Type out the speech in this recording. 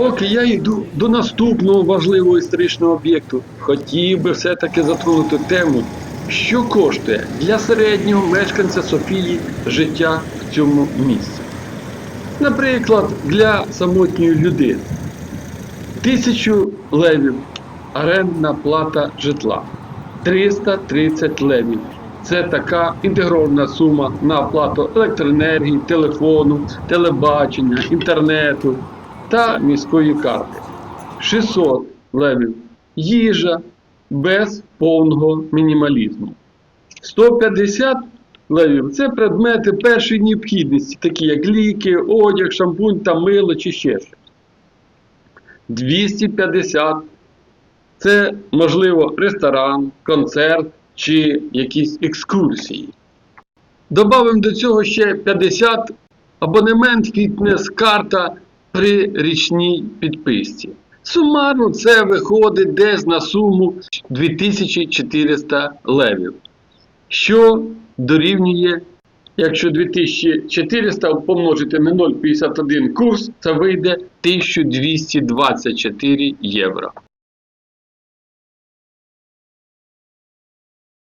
Поки я йду до наступного важливого історичного об'єкту, хотів би все-таки затронути тему, що коштує для середнього мешканця Софії життя в цьому місці. Наприклад, для самотньої людини. Тисячу левів орендна плата житла. 330 левів. Це така інтегрована сума на оплату електроенергії, телефону, телебачення, інтернету та міської карти. 600 левів. Їжа без повного мінімалізму. 150 левів це предмети першої необхідності, такі як ліки, одяг, шампунь та мило чи ще щось. 250 це можливо ресторан, концерт чи якісь екскурсії. Добавимо до цього ще 50 абонемент фітнес-карта при річній підписці. Сумарно це виходить десь на суму 2400 левів, що дорівнює, якщо 2400 помножити на 0,51 курс, це вийде 1224 євро.